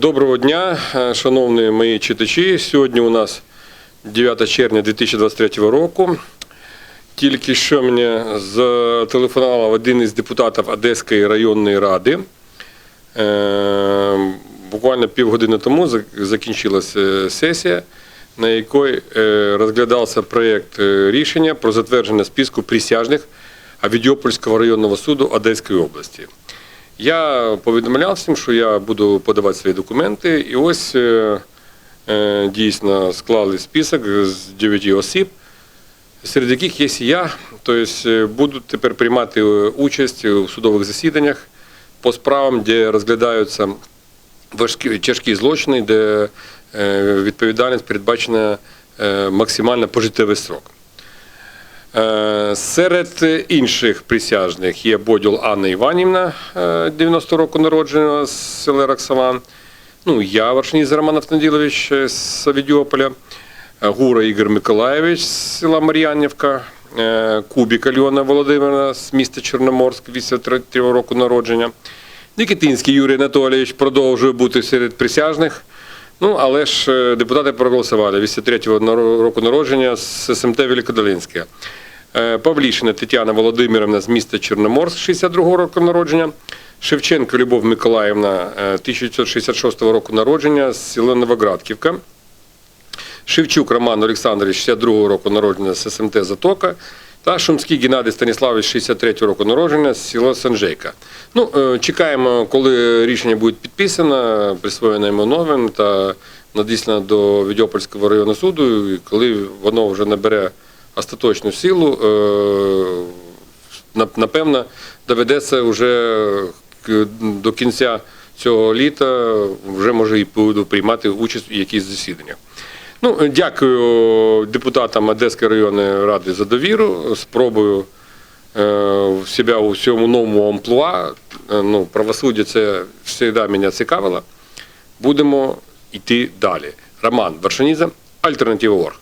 Доброго дня, е, шановні мої читачі. Сьогодні у нас 9 червня 2023 року. Тільки що мені зателефонував один із депутатів Одеської районної ради. Е, Буквально півгодини тому закінчилася сесія, на якій е, розглядався проєкт рішення про затвердження списку присяжних Авідіопольського районного суду Одеської області. Я повідомляв всім, що я буду подавати свої документи, і ось е, е, дійсно склали список з 9 осіб, серед яких є і я. Тобто е, буду тепер приймати участь у судових засіданнях по справам, де розглядаються важкі тяжкі злочини, де відповідальність передбачена максимально пожиттєвий срок. Е, Серед інших присяжних є Бодюл Анна Іванівна, е, 90 року народження з села Роксолан. Ну, я, Варшніз Роман Автанділович з Савідіополя, е, Гура Ігор Миколаєвич з села Мар'янівка, е, Кубік Альона Володимирівна з міста Чорноморськ, 83 року народження. Нікітинський Юрій Анатолійович продовжує бути серед присяжних. Ну, але ж е, депутати проголосували 83-го року народження з СМТ Великодолинське. Е, Павлішина Тетяна Володимирівна з міста Чорноморськ, 62-го року народження. Шевченко Любов Миколаївна, е, 1966 року народження з села Новоградківка. Шевчук Роман Олександрович, 62-го року народження з СМТ Затока. Та Шумський Геннадій Станіславович, 63-го року народження з села Санжейка. Ну, е, чекаємо, коли рішення буде підписано, присвоєно йому новим та надіслано до Відьопольського районного суду, і коли воно вже набере остаточну силу, е, напевно, доведеться вже до кінця цього літа вже може і буду приймати участь у якихось засіданнях. Ну, дякую депутатам Одеської районної ради за довіру. Спробую е, себе у цьому новому амплуа. Е, Ну, правосуддя це завжди мене цікавило. Будемо йти далі. Роман Вершиніза, Альтернатива Орг.